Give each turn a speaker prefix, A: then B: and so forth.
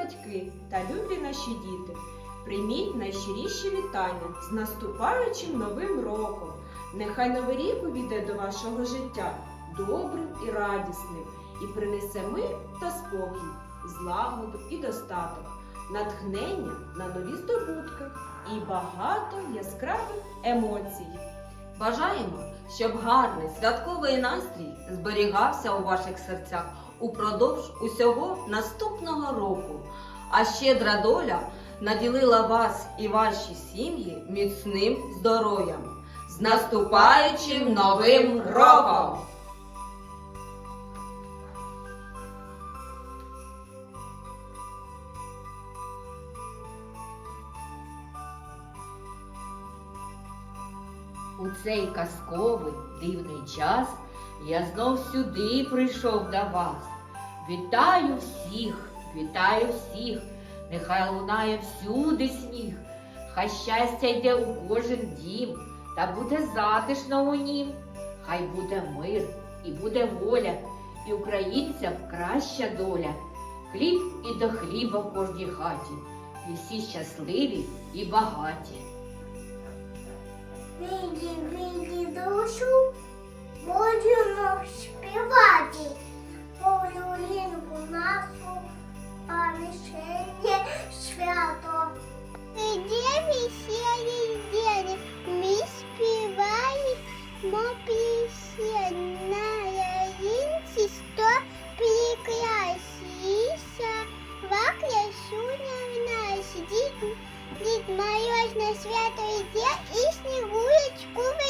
A: Батьки та любі наші діти, прийміть найщиріші вітання з наступаючим новим роком. Нехай новий рік увійде до вашого життя добрим і радісним і принесе мир та спокій, злагоду і достаток, натхнення на нові здобутки і багато яскравих емоцій.
B: Бажаємо, щоб гарний святковий настрій зберігався у ваших серцях упродовж усього наступного року. А щедра доля наділила вас і ваші сім'ї міцним здоров'ям. З наступаючим новим роком! У цей казковий дивний час я знов сюди прийшов до вас. Вітаю всіх, вітаю всіх, нехай лунає всюди сніг, хай щастя йде у кожен дім, та буде затишно у нім. Хай буде мир і буде воля, і українцям краща доля. Хліб і до хліба в кожній хаті, і всі щасливі і багаті.
C: Вийди, вийди душу, празднує свято і день і